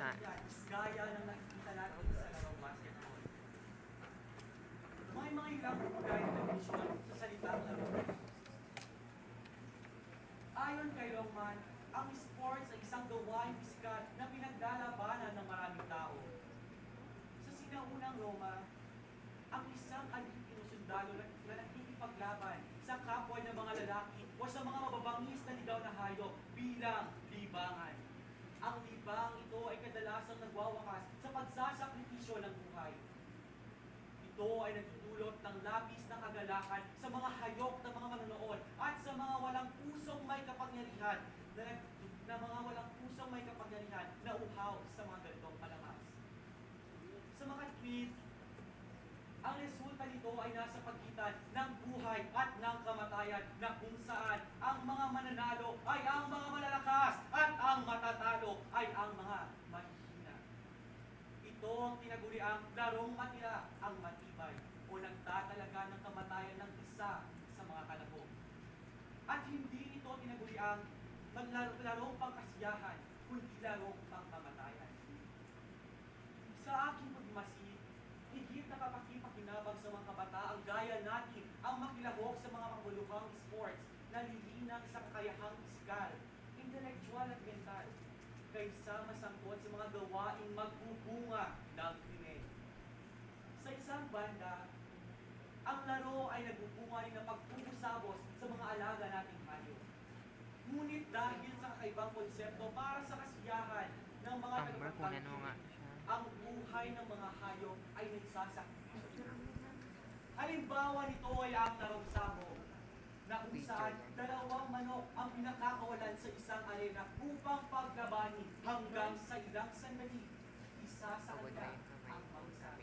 Sa- gaya ng nakikita natin sa larong basketball. May mga ilang gaya ng definition sa salitang laro. Ayon kay Roman, ang sports ay isang gawain pisikal na pinaglalabanan ng maraming tao. Sa sinaunang Roma, ang isang alipino sundalo na, na nakikipaglaban sa kapwa ng mga lalaki o sa mga mababangis na ligaw na hayop bilang libangan. Ang libang ito ay kadalasang nagwawakas sa pagsasakripisyo ng buhay. Ito ay nagdudulot ng labis na kagalakan sa mga hayok ng mga manonood at sa mga walang pusong may kapangyarihan na, na mga walang pusong may kapangyarihan na uhaw sa mga ganitong palamas. Sa mga tweet, ang resulta nito ay nasa pagitan ng buhay at ng kamatayan na kung saan ang mga mananalo ay ang mga malalakas at ang matatalo ay ang mga mahihina. Ito ang tinaguriang larong matira ang matibay o nagtatalaga ng kamatayan ng isa sa mga kalabog. At hindi ito tinaguriang maglarong pangkasiyahan, kundi larong pangkamatayan. Sa aking pagmasid, higit na kapakipakinabang sa mga kabataang gaya natin ang makilahok sa mga makabuluhang sports na lilinang sa kakayahang fiskal, intelektual at mental, kaysa masangkot sa mga gawaing magbubunga ng krimen. Sa isang banda, ang laro ay nagbubunga rin ng pagpupusabos sa mga alaga nating hayop. Ngunit dahil sa kakaibang konsepto para sa kasiyahan ng mga kung ano ang buhay ng mga hayop ay nagsasakripisyo. Halimbawa nito ay ang larong sabo, na kung saan dalawang manok ang pinakakawalan sa isang arena upang paglabani hanggang sa ilang sandali. Isa sa kanila ang mausap.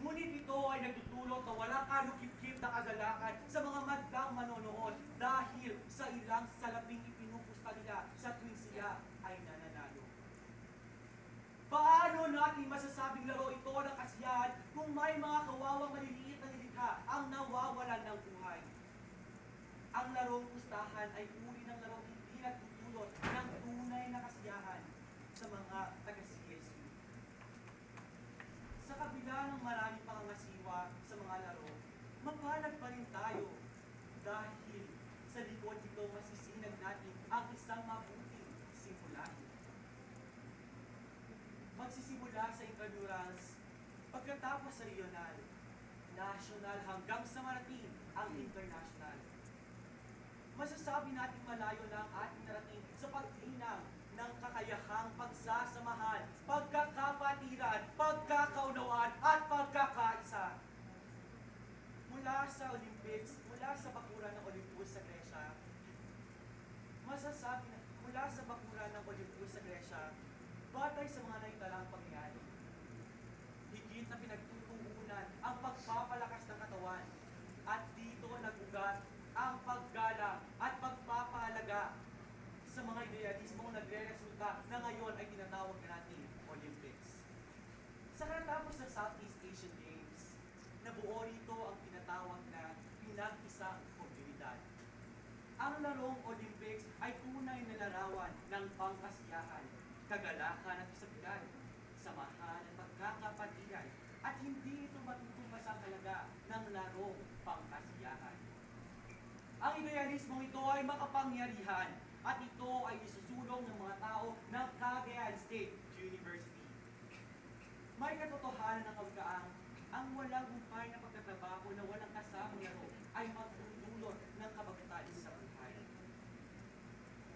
Ngunit ito ay nagtutulot na wala kalukip-kip na kagalakan sa mga madlang manonood dahil sa ilang salaping ipinupusta nila sa tuwing sila ay nananalo. Paano natin masasabing laro ito ng kasiyahan kung may mga kawawang maliliit na nilikha ang nawawalan ng buhay? Ang pustahan ay uri ng larong hindi nagtutulot ng tunay na kasiyahan sa mga taga-CSU. Sa kabila ng marami pang ngasiwa sa mga laro, mapalad pa rin tayo dahil sa likod nito masisinag natin ang isang mabuting simulahin magsisimula sa intramurals pagkatapos sa regional, national hanggang sa marating ang international. Masasabi natin malayo na ang ating narating sa paglinang ng kakayahang pagsasamahan, pagkakapatiran, pagkakaunawaan at pagkakaisa. Mula sa Olympics, mula sa bakuran ng Olympus sa Gresya, masasabi na mula sa bakuran ng Olympus sa Gresya, batay sa mga naitalang pangyayari. Higit na pinagtutungunan ang pagpapalakas ng katawan at dito nagugat ang paggalang at pagpapahalaga sa mga idealismong nagre-resulta na ngayon ay tinatawag na natin Olympics. Sa karatapos ng Southeast Asian Games, nabuo rito ang tinatawag na pinag-isang komunidad. Ang larong Olympics ay tunay na larawan ng pangkasiyahan, kagalakan at kasabihan, samahan at pagkakapatiran, at hindi ito matutumbas ang halaga ng larong pangkasiyahan. Ang idealismong ito ay makapangyarihan at ito ay isusulong ng mga tao ng Cagayan State University. May katotohanan ng kawikaang ang walang humpay na pagtatrabaho na walang kasamang laro ay magdudulot ng kabagatan sa buhay.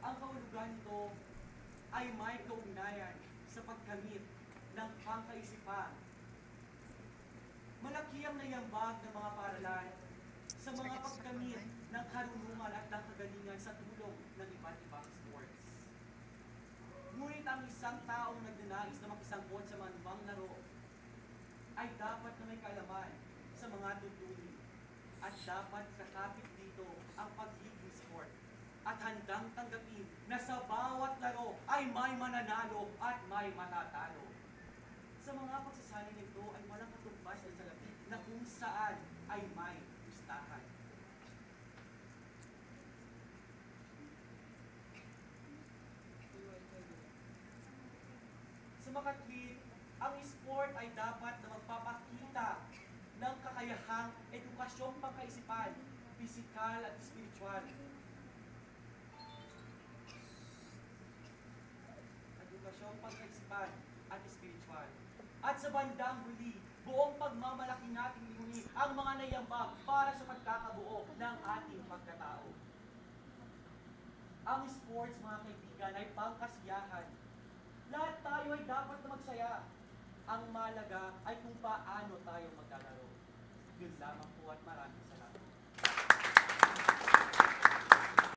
Ang kahulugan nito ay may kaugnayan sa pagkamit ng pangkaisipan. Malaki ang nayambag ng mga paralan sa mga pagkamit ng karunungan at ng kagalingan sa tulong ng iba't ibang sports. Ngunit ang isang taong nagnanais na makisangkot sa laro ay dapat na may kaalaman sa mga tuntunin at dapat kakapit dito ang pagiging sport at handang tanggapin na sa bawat laro ay may mananalo at may matatalo. Sa mga pagsasali nito ay walang katumbas na salapi na kung saan ay may gustahan. makatwid, ang sport ay dapat na magpapakita ng kakayahang edukasyong pangkaisipan, pisikal at spiritual. Edukasyong pangkaisipan at spiritual. At sa bandang huli, buong pagmamalaki natin iuni ang mga nayambag para sa pagkakabuo ng ating pagkatao. Ang sports, mga kaibigan, ay pangkasiyahan. Lahat tayo ay dapat na magsaya. Ang malaga ay kung paano tayo maglalaro. Yun lamang po at maraming salamat.